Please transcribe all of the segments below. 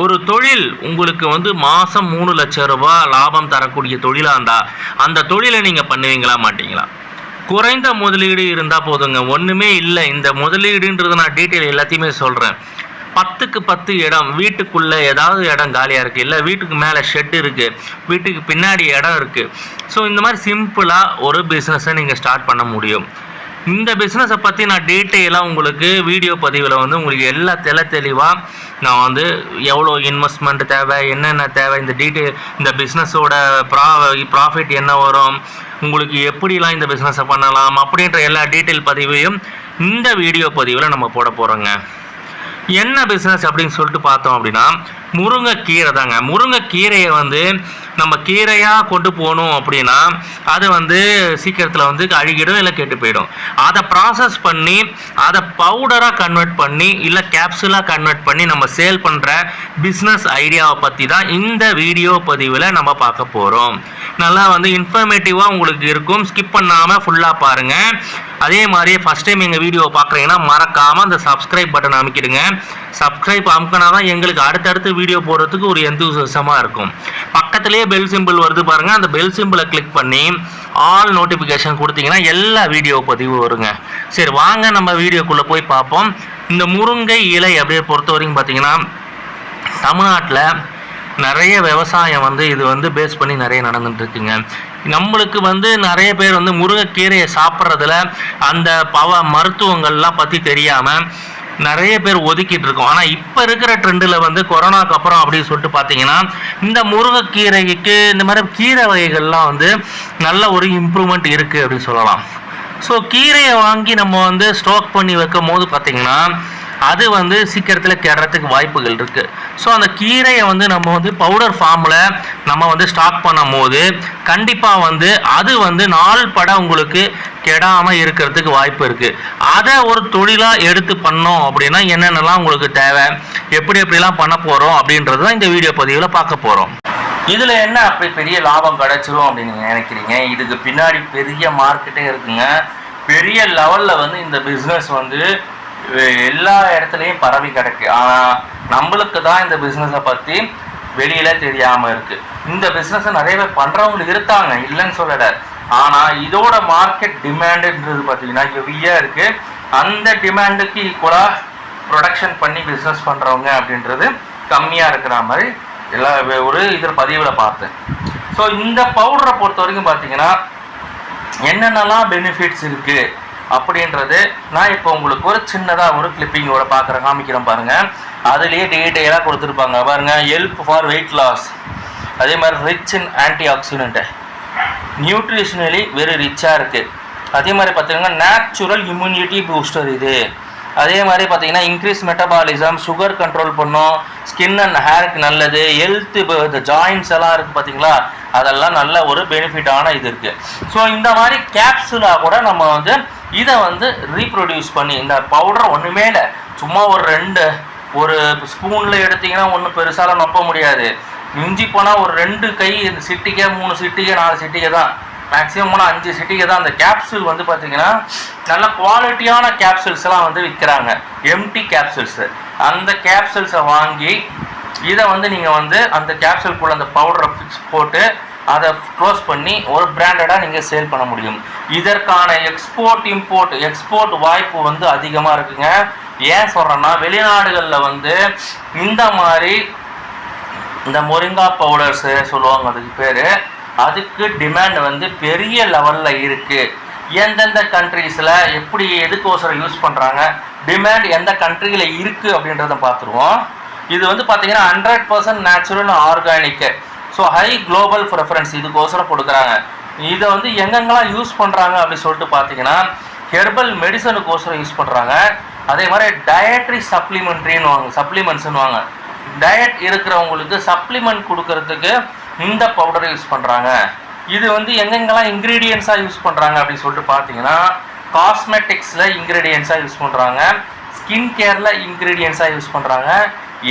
ஒரு தொழில் உங்களுக்கு வந்து மாதம் மூணு லட்சம் ரூபா லாபம் தரக்கூடிய தொழிலாக இருந்தால் அந்த தொழிலை நீங்கள் பண்ணுவீங்களா மாட்டீங்களா? குறைந்த முதலீடு இருந்தால் போதுங்க. ஒன்றுமே இல்லை. இந்த முதலீடுன்றது நான் டீட்டெயில் எல்லாத்தையுமே சொல்கிறேன் பத்துக்கு பத்து இடம் வீட்டுக்குள்ளே ஏதாவது இடம் காலியாக இருக்குது இல்லை வீட்டுக்கு மேலே ஷெட் இருக்குது வீட்டுக்கு பின்னாடி இடம் இருக்குது ஸோ இந்த மாதிரி சிம்பிளாக ஒரு பிஸ்னஸை நீங்கள் ஸ்டார்ட் பண்ண முடியும். இந்த பிஸ்னஸை பற்றி நான் டீட்டெயிலாக உங்களுக்கு வீடியோ பதிவில் வந்து உங்களுக்கு எல்லா தெல தெளிவாக நான் வந்து எவ்வளோ இன்வெஸ்ட்மெண்ட் தேவை என்னென்ன தேவை இந்த டீட்டெயில் இந்த பிஸ்னஸோட ப்ரா ப்ராஃபிட் என்ன வரும் உங்களுக்கு எப்படிலாம் இந்த பிஸ்னஸை பண்ணலாம் அப்படின்ற எல்லா டீட்டெயில் பதிவையும் இந்த வீடியோ பதிவில் நம்ம போட போகிறோங்க என்ன பிஸ்னஸ் அப்படின்னு சொல்லிட்டு பார்த்தோம் அப்படின்னா முருங்கைக்கீரை தாங்க முருங்கைக்கீரையை வந்து நம்ம கீரையாக கொண்டு போகணும் அப்படின்னா அது வந்து சீக்கிரத்தில் வந்து அழுகிடும் இல்லை கெட்டு போயிடும். அதை ப்ராசஸ் பண்ணி அதை பவுடராக கன்வெர்ட் பண்ணி இல்லை கேப்சூலாக கன்வெர்ட் பண்ணி நம்ம சேல் பண்ணுற பிஸ்னஸ் ஐடியாவை பற்றி தான் இந்த வீடியோ பதிவில் நம்ம பார்க்க போகிறோம் நல்லா வந்து இன்ஃபர்மேட்டிவாக உங்களுக்கு இருக்கும். ஸ்கிப் பண்ணாமல் ஃபுல்லாக பாருங்கள் அதே மாதிரியே ஃபஸ்ட் டைம் எங்கள் வீடியோவை பார்க்குறீங்கன்னா மறக்காமல் அந்த சப்ஸ்கிரைப் பட்டன் அமைக்கிடுங்க. சப்ஸ்கிரைப் அமுக்கினா தான் எங்களுக்கு அடுத்தடுத்து வீடியோ போடுறதுக்கு ஒரு எந்தூசமாக இருக்கும். பக்கத்துலேயே பெல் சிம்பிள் வருது பாருங்கள் அந்த பெல் சிம்பிளை கிளிக் பண்ணி ஆல் நோட்டிஃபிகேஷன் கொடுத்தீங்கன்னா எல்லா வீடியோ பதிவு வருங்க. சரி வாங்க நம்ம வீடியோக்குள்ளே போய் பார்ப்போம். இந்த முருங்கை இலை அப்படியே பொறுத்த வரைக்கும் பார்த்தீங்கன்னா தமிழ்நாட்டில் நிறைய விவசாயம் வந்து இது வந்து பேஸ் பண்ணி நிறைய நடந்துட்டு இருக்குங்க நம்மளுக்கு வந்து நிறைய பேர் வந்து முருங்கைக்கீரையை சாப்பிட்றதுல அந்த பவ மருத்துவங்கள்லாம் பற்றி தெரியாமல் நிறைய பேர் ஒதுக்கிட்டு இருக்கோம் ஆனால் இப்போ இருக்கிற ட்ரெண்டில் வந்து கொரோனாக்கு அப்புறம் அப்படின்னு சொல்லிட்டு பார்த்தீங்கன்னா இந்த முருங்கைக்கீரைக்கு இந்த மாதிரி கீரை வகைகள்லாம் வந்து நல்ல ஒரு இம்ப்ரூவ்மெண்ட் இருக்குது அப்படின்னு சொல்லலாம். ஸோ கீரையை வாங்கி நம்ம வந்து ஸ்டோக் பண்ணி வைக்கும் போது பார்த்தீங்கன்னா அது வந்து சீக்கிரத்தில் கெடுறதுக்கு வாய்ப்புகள் இருக்குது ஸோ அந்த கீரையை வந்து நம்ம வந்து பவுடர் ஃபார்மில் நம்ம வந்து ஸ்டாக் பண்ணும் போது கண்டிப்பாக வந்து அது வந்து நாள் பட உங்களுக்கு கெடாமல் இருக்கிறதுக்கு வாய்ப்பு இருக்குது அதை ஒரு தொழிலாக எடுத்து பண்ணோம் அப்படின்னா என்னென்னலாம் உங்களுக்கு தேவை எப்படி எப்படிலாம் பண்ண போகிறோம் அப்படின்றது தான் இந்த வீடியோ பதிவில் பார்க்க போகிறோம் இதில் என்ன அப்படி பெரிய லாபம் கிடைச்சிரும் அப்படின்னு நீங்கள் நினைக்கிறீங்க? இதுக்கு பின்னாடி பெரிய மார்க்கெட்டே இருக்குங்க. பெரிய லெவலில் வந்து இந்த பிஸ்னஸ் வந்து எல்லா இடத்துலையும் பரவி கிடக்கு. ஆனால் நம்மளுக்கு தான் இந்த பிஸ்னஸை பற்றி வெளியில் தெரியாமல் இருக்குது இந்த பிஸ்னஸை நிறைய பேர் பண்ணுறவங்க இருக்காங்க இல்லைன்னு சொல்லலை. ஆனால் இதோட மார்க்கெட் டிமாண்டுன்றது பார்த்தீங்கன்னா ஹெவியாக இருக்குது அந்த டிமாண்டுக்கு ஈக்குவலாக ப்ரொடக்ஷன் பண்ணி பிஸ்னஸ் பண்ணுறவங்க அப்படின்றது கம்மியாக இருக்கிற மாதிரி எல்லா ஒரு இதில் பதிவில் பார்த்தேன். ஸோ இந்த பவுடரை பொறுத்த வரைக்கும் பார்த்தீங்கன்னா என்னென்னலாம் பெனிஃபிட்ஸ் இருக்குது அப்படின்றது நான் இப்போ உங்களுக்கு ஒரு சின்னதாக ஒரு கிளிப்பிங்கோட பார்க்குறேன் காமிக்கிறேன் பாருங்கள் அதுலேயே டீட்டெயிலாக கொடுத்துருப்பாங்க. பாருங்கள் ஹெல்ப் ஃபார் வெயிட் லாஸ் அதே மாதிரி rich in antioxidant nutritionally very ரிச்சாக இருக்குது அதே மாதிரி பார்த்தீங்கன்னா நேச்சுரல் இம்யூனிட்டி பூஸ்டர் இது. அதே மாதிரி பார்த்தீங்கன்னா இன்க்ரீஸ் மெட்டபாலிசம் சுகர் கண்ட்ரோல் பண்ணும். ஸ்கின் அண்ட் ஹேருக்கு நல்லது. ஹெல்த்து இந்த ஜாயின்ஸ் எல்லாம் இருக்குது பார்த்தீங்களா அதெல்லாம் நல்ல ஒரு பெனிஃபிட்டான இது இருக்குது ஸோ இந்த மாதிரி கேப்சூலாக கூட நம்ம வந்து இதை வந்து ரீப்ரொடியூஸ் பண்ணி இந்த பவுடர் ஒன்றுமே இல்லை. சும்மா ஒரு ரெண்டு ஒரு ஸ்பூனில் எடுத்தீங்கன்னா ஒன்றும் பெருசாலாம் நொப்ப முடியாது. மிஞ்சி போனால் ஒரு ரெண்டு கை இந்த சிட்டிக்கே மூணு சிட்டிக்கே நாலு சிட்டிக்கே தான். மேக்ஸிமம் போனால் அஞ்சு சிட்டிக்கே தான். அந்த கேப்சூல் வந்து பார்த்தீங்கன்னா நல்ல குவாலிட்டியான கேப்சூல்ஸ்லாம் வந்து விற்கிறாங்க எம்டி கேப்சூல்ஸு அந்த கேப்சூல்ஸை வாங்கி இதை வந்து நீங்கள் வந்து அந்த கேப்சூல்குள்ளே அந்த பவுடரை ஃபிக்ஸ் போட்டு அதை க்ளோஸ் பண்ணி ஒரு பிராண்டடாக நீங்கள் சேல் பண்ண முடியும். இதற்கான எக்ஸ்போர்ட் இம்போர்ட் எக்ஸ்போர்ட் வாய்ப்பு வந்து அதிகமாக இருக்குங்க. ஏன் சொல்கிறேன்னா வெளிநாடுகளில் வந்து இந்த மாதிரி இந்த மொரிங்கா பவுடர்ஸு சொல்லுவாங்க அதுக்கு பேர். அதுக்கு டிமாண்ட் வந்து பெரிய லெவலில் இருக்குது எந்தெந்த கண்ட்ரீஸில் எப்படி எதுக்கோசரம் யூஸ் பண்ணுறாங்க டிமாண்ட் எந்த கண்ட்ரியில் இருக்குது அப்படின்றத பார்த்துருவோம். இது வந்து பார்த்திங்கன்னா hundred percent natural organic so high global preference இதுக்கோசரம் கொடுக்குறாங்க. இதை வந்து எங்கெங்கெல்லாம் யூஸ் பண்ணுறாங்க அப்படின்னு சொல்லிட்டு பார்த்தீங்கன்னா ஹெர்பல் மெடிசனுக்கோசரம் யூஸ் பண்ணுறாங்க அதே மாதிரி டயட்ரி சப்ளிமெண்ட்ரின்னு வாங்க சப்ளிமெண்ட்ஸ்னு வாங்க டயட் இருக்கிறவங்களுக்கு சப்ளிமெண்ட் கொடுக்கறதுக்கு இந்த பவுடரை யூஸ் பண்ணுறாங்க இது வந்து எங்கெங்கெல்லாம் இன்க்ரீடியன்ஸாக யூஸ் பண்ணுறாங்க அப்படின்னு சொல்லிட்டு பார்த்தீங்கன்னா காஸ்மெட்டிக்ஸில் இன்க்ரீடியன்ஸாக யூஸ் பண்ணுறாங்க ஸ்கின் கேரில் இன்க்ரீடியன்ஸாக யூஸ் பண்ணுறாங்க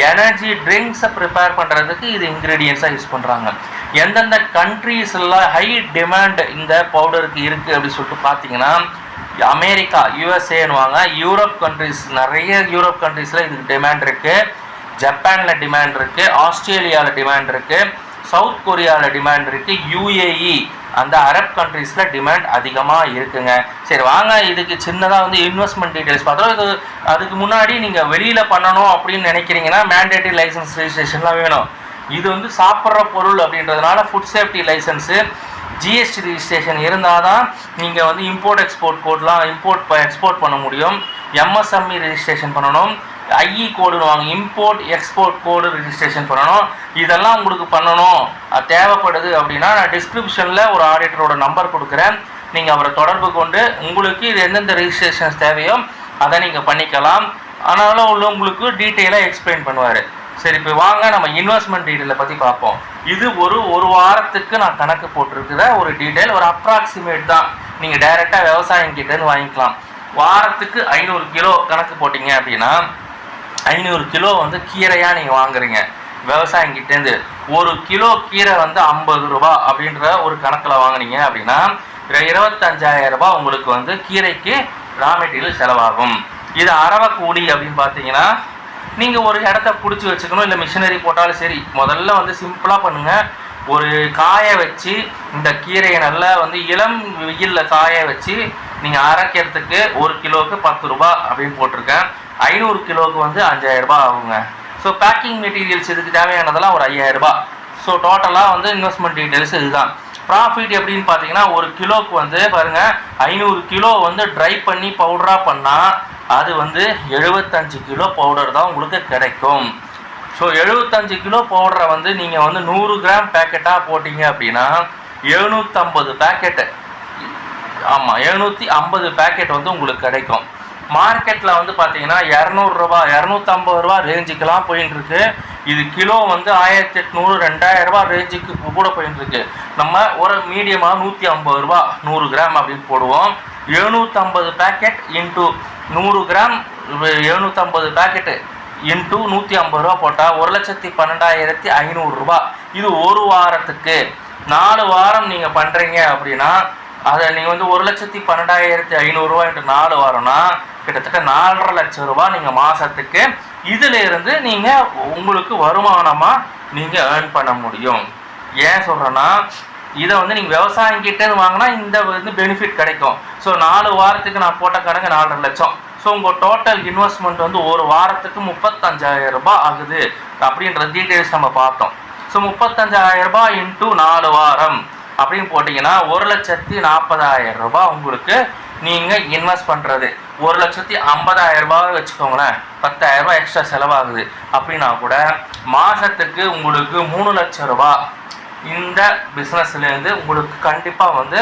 எனர்ஜி ட்ரிங்க்ஸை ப்ரிப்பேர் பண்ணுறதுக்கு இது இன்க்ரீடியன்ஸாக யூஸ் பண்ணுறாங்க எந்தெந்த கண்ட்ரீஸில் ஹை டிமாண்ட் இந்த பவுடருக்கு இருக்குது அப்படின்னு சொல்லிட்டு பார்த்தீங்கன்னா அமெரிக்கா யூஎஸ்ஏன்னுவாங்க யூரோப் கண்ட்ரிஸ் நிறைய யூரோப் கண்ட்ரீஸில் இதுக்கு டிமாண்ட் இருக்குது ஜப்பானில் டிமாண்ட் இருக்குது ஆஸ்திரேலியாவில் டிமாண்ட் இருக்குது சவுத் கொரியாவில் டிமாண்ட் இருக்குது யூஏஇ அந்த அரப் கண்ட்ரீஸில் டிமாண்ட் அதிகமாக இருக்குங்க. சரி வாங்க இதுக்கு சின்னதாக வந்து இன்வெஸ்ட்மெண்ட் டீட்டெயில்ஸ் பார்த்தோம் இது அதுக்கு முன்னாடி நீங்கள் வெளியில் பண்ணணும் அப்படின்னு நினைக்கிறீங்கன்னா மேண்டேட்டரி லைசன்ஸ் ரிஜிஸ்ட்ரேஷன்லாம் வேணும். இது வந்து சாப்பிட்ற பொருள் அப்படின்றதுனால food safety licence GST registration இருந்தால் தான் நீங்கள் வந்து இம்போர்ட் எக்ஸ்போர்ட் கோட்லாம் இம்போர்ட் எக்ஸ்போர்ட் பண்ண முடியும். எம்எஸ்எம்இ ரெஜிஸ்ட்ரேஷன் பண்ணணும். ஐஇ கோடுன்னு வாங்க. இம்போர்ட் எக்ஸ்போர்ட் கோடு ரிஜிஸ்ட்ரேஷன் பண்ணணும். இதெல்லாம் உங்களுக்கு பண்ணணும். அது தேவைப்படுது அப்படின்னா நான் டிஸ்கிரிப்ஷனில் ஒரு ஆடிட்டரோட நம்பர் கொடுக்குறேன். நீங்கள் அவரை தொடர்பு கொண்டு உங்களுக்கு இது எந்தெந்த ரிஜிஸ்ட்ரேஷன்ஸ் தேவையோ அதை நீங்கள் பண்ணிக்கலாம். ஆனாலும் உள்ள உங்களுக்கு டீட்டெயிலாக எக்ஸ்பிளைன் பண்ணுவார். சரி இப்போ வாங்க நம்ம இன்வெஸ்ட்மெண்ட் டீட்டெயிலை பற்றி பார்ப்போம். இது ஒரு ஒரு வாரத்துக்கு நான் கணக்கு போட்டிருக்கிற ஒரு டீட்டெயில் ஒரு அப்ராக்சிமேட் தான். நீங்கள் டைரெக்டாக விவசாயம் கிட்டேருந்து வாங்கிக்கலாம். வாரத்துக்கு ஐநூறு கிலோ கணக்கு போட்டிங்க அப்படின்னா ஐநூறு கிலோ வந்து கீரையாக நீங்கள் வாங்குறீங்க. விவசாயம் கிட்டேருந்து ஒரு கிலோ கீரை வந்து ஐம்பது ரூபா அப்படின்ற ஒரு கணக்கில் வாங்குனீங்க அப்படின்னா இருபத்தஞ்சாயிரம் ரூபாய் உங்களுக்கு வந்து கீரைக்கு ரா மெட்டீரியல் செலவாகும். இது அரவை கூலி அப்படின்னு பார்த்தீங்கன்னா நீங்கள் ஒரு இடத்த பிடிச்சி வச்சுக்கணும் இல்லை மிஷினரி போட்டாலும் சரி முதல்ல வந்து சிம்பிளாக பண்ணுங்கள் ஒரு காய வச்சு இந்த கீரையை நல்லா வந்து இளம் வெயிலில் காய வச்சு நீங்கள் அரைக்கிறதுக்கு ஒரு கிலோவுக்கு பத்து ரூபா அப்படின்னு போட்டிருக்கேன். ஐநூறு கிலோவுக்கு வந்து அஞ்சாயிரம் ரூபாய் ஆகுங்க. ஸோ பேக்கிங் மெட்டீரியல்ஸ் இதுக்கு தேவையானதெல்லாம் ஒரு ஐயாயிரம் ரூபாய். ஸோ டோட்டலாக வந்து இன்வெஸ்ட்மெண்ட் டீட்டெயில்ஸ் இதுதான். ப்ராஃபிட் எப்படின்னு பார்த்தீங்கன்னா ஒரு கிலோக்கு வந்து பாருங்கள் ஐநூறு கிலோ வந்து ட்ரை பண்ணி பவுடராக பண்ணால் அது வந்து எழுபத்தஞ்சு கிலோ பவுடர் தான் உங்களுக்கு கிடைக்கும். ஸோ எழுபத்தஞ்சு கிலோ பவுடரை வந்து நீங்கள் வந்து நூறு கிராம் பேக்கெட்டாக போட்டிங்க அப்படின்னா எழுநூற்றம்பது பேக்கெட்டு ஆமாம் எழுநூற்றி ஐம்பது பேக்கெட் வந்து உங்களுக்கு கிடைக்கும். மார்க்கெட்டில் வந்து பார்த்தீங்கன்னா இரநூறுபா இரநூத்தம்பது ரூபா ரேஞ்சுக்கெல்லாம் போயின்ட்டுருக்கு இது கிலோ வந்து ஆயிரத்தி எட்நூறு ரெண்டாயிரம் ரேஞ்சுக்கு கூட போயின்ட்டுருக்கு நம்ம ஒரு மீடியமாக நூற்றி ஐம்பது ரூபா நூறு கிராம் அப்படின்னு போடுவோம். எழுநூற்றம்பது பேக்கெட் இன்ட்டு நூறு கிராம் எழுநூற்றம்பது பேக்கெட்டு இன்ட்டு நூற்றி ஐம்பது ரூபா போட்டால் ஒரு லட்சத்தி பன்னெண்டாயிரத்தி ஐநூறுரூபா இது ஒரு வாரத்துக்கு. நாலு வாரம் நீங்கள் பண்ணுறீங்க அப்படின்னா அதை நீங்கள் வந்து ஒரு லட்சத்தி பன்னெண்டாயிரத்தி ஐநூறுரூவா இன்ட்டு நாலு வாரம்னா கிட்டத்தட்ட நாலரை லட்சம் ரூபாய் நீங்கள் மாதத்துக்கு இதில் இருந்து நீங்கள் உங்களுக்கு வருமானமாக நீங்கள் ஏர்ன் பண்ண முடியும். ஏன் சொல்கிறேன்னா இதை வந்து நீங்கள் விவசாயம் வாங்கினா இந்த வந்து பெனிஃபிட் கிடைக்கும். ஸோ நாலு வாரத்துக்கு நான் போட்ட கடங்கு நாலரை லட்சம். ஸோ உங்கள் டோட்டல் இன்வெஸ்ட்மெண்ட் வந்து ஒரு வாரத்துக்கு முப்பத்தஞ்சாயிரம் ரூபாய் ஆகுது. அப்படின்ற டீட்டெயில்ஸ் நம்ம பார்த்தோம். ஸோ முப்பத்தஞ்சாயிரம் ரூபாய் இன்ட்டு நாலு வாரம். அப்படின்னு போட்டிங்கன்னா ஒரு லட்சத்தி நாற்பதாயிரம் ரூபாய் உங்களுக்கு நீங்கள் இன்வெஸ்ட் பண்ணுறது ஒரு லட்சத்தி ஐம்பதாயிரம் ரூபாய் வச்சுக்கோங்களேன். பத்தாயிரம் ரூபாய் எக்ஸ்ட்ரா செலவாகுது. அப்படின்னா கூட மாதத்துக்கு உங்களுக்கு மூணு லட்சம் ரூபாய். இந்த பிஸ்னஸ்லேருந்து உங்களுக்கு கண்டிப்பாக வந்து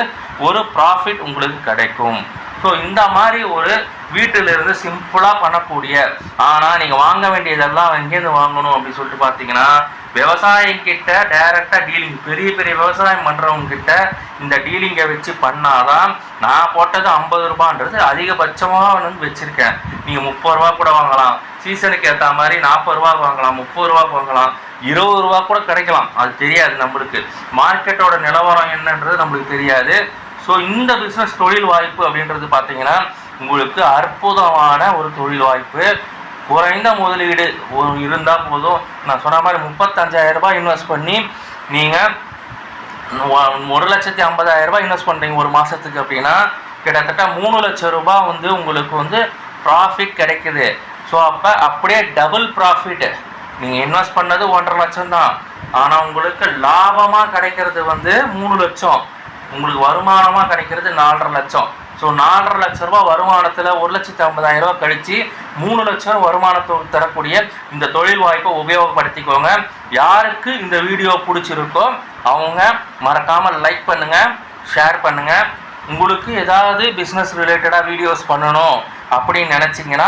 ஒரு ப்ராஃபிட் உங்களுக்கு கிடைக்கும். ஸோ இந்த மாதிரி ஒரு வீட்டிலிருந்து சிம்பிளாக பண்ணக்கூடிய ஆனால் நீங்கள் வாங்க வேண்டியதெல்லாம் எங்கேருந்து வாங்கணும் அப்படின்னு சொல்லிட்டு பார்த்தீங்கன்னா விவசாயிக்கிட்ட டைரெக்டாக டீலிங் பெரிய பெரிய விவசாயம் பண்ணுறவங்கக்கிட்ட இந்த டீலிங்கை வச்சு பண்ணாதான் நான் போட்டது ஐம்பது ரூபான்றது அதிகபட்சமாக வந்து வச்சுருக்கேன். நீங்கள் முப்பது ரூபா கூட வாங்கலாம். சீசனுக்கு ஏற்ற மாதிரி நாற்பது ரூபா வாங்கலாம் முப்பது ரூபா வாங்கலாம் இருபது ரூபா கூட கிடைக்கலாம். அது தெரியாது நம்மளுக்கு. மார்க்கெட்டோட நிலவரம் என்னன்றது நம்மளுக்கு தெரியாது. ஸோ இந்த பிஸ்னஸ் தொழில் வாய்ப்பு அப்படின்றது பார்த்தீங்கன்னா உங்களுக்கு அற்புதமான ஒரு தொழில் வாய்ப்பு. குறைந்த முதலீடு ஒரு இருந்தால் போதும். நான் சொன்ன மாதிரி முப்பத்தஞ்சாயிரம் ரூபாய் இன்வெஸ்ட் பண்ணி நீங்கள் ஒரு லட்சத்தி ஐம்பதாயிரம் ரூபாய் இன்வெஸ்ட் பண்ணுறீங்க ஒரு மாதத்துக்கு அப்படின்னா கிட்டத்தட்ட மூணு லட்சம் ரூபாய் வந்து உங்களுக்கு வந்து ப்ராஃபிட் கிடைக்குது. ஸோ அப்போ அப்படியே டபுள் ப்ராஃபிட் நீங்கள் இன்வெஸ்ட் பண்ணது ஒன்றரை லட்சம் தான். ஆனால் உங்களுக்கு லாபமாக கிடைக்கிறது வந்து மூணு லட்சம். உங்களுக்கு வருமானமாக கிடைக்கிறது நாலரை லட்சம். ஸோ நாலரை லட்ச ரூபா வருமானத்தில் ஒரு லட்சத்தி ஐம்பதாயிரம் ரூபாய் கழித்து மூணு லட்சம் வருமானத்தை தரக்கூடிய இந்த தொழில் வாய்ப்பை உபயோகப்படுத்திக்கோங்க. யாருக்கு இந்த வீடியோ பிடிச்சிருக்கோ அவங்க மறக்காமல் லைக் பண்ணுங்கள் ஷேர் பண்ணுங்கள் உங்களுக்கு ஏதாவது பிஸ்னஸ் ரிலேட்டடாக வீடியோஸ் பண்ணணும் அப்படின்னு நினச்சிங்கன்னா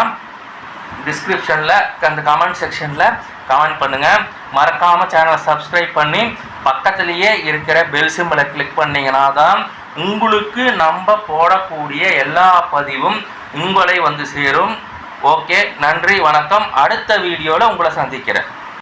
டிஸ்கிரிப்ஷனில் அந்த கமெண்ட் செக்ஷனில் கமெண்ட் பண்ணுங்கள் மறக்காமல் சேனலை சப்ஸ்கிரைப் பண்ணி பக்கத்துலேயே இருக்கிற பெல் சிம்பிளை கிளிக் பண்ணிங்கன்னா தான் உங்களுக்கு நம்ம போடக்கூடிய எல்லா பதிவும் உங்களை வந்து சேரும். ஓகே நன்றி வணக்கம். அடுத்த வீடியோவில் உங்களை சந்திக்கிறேன்.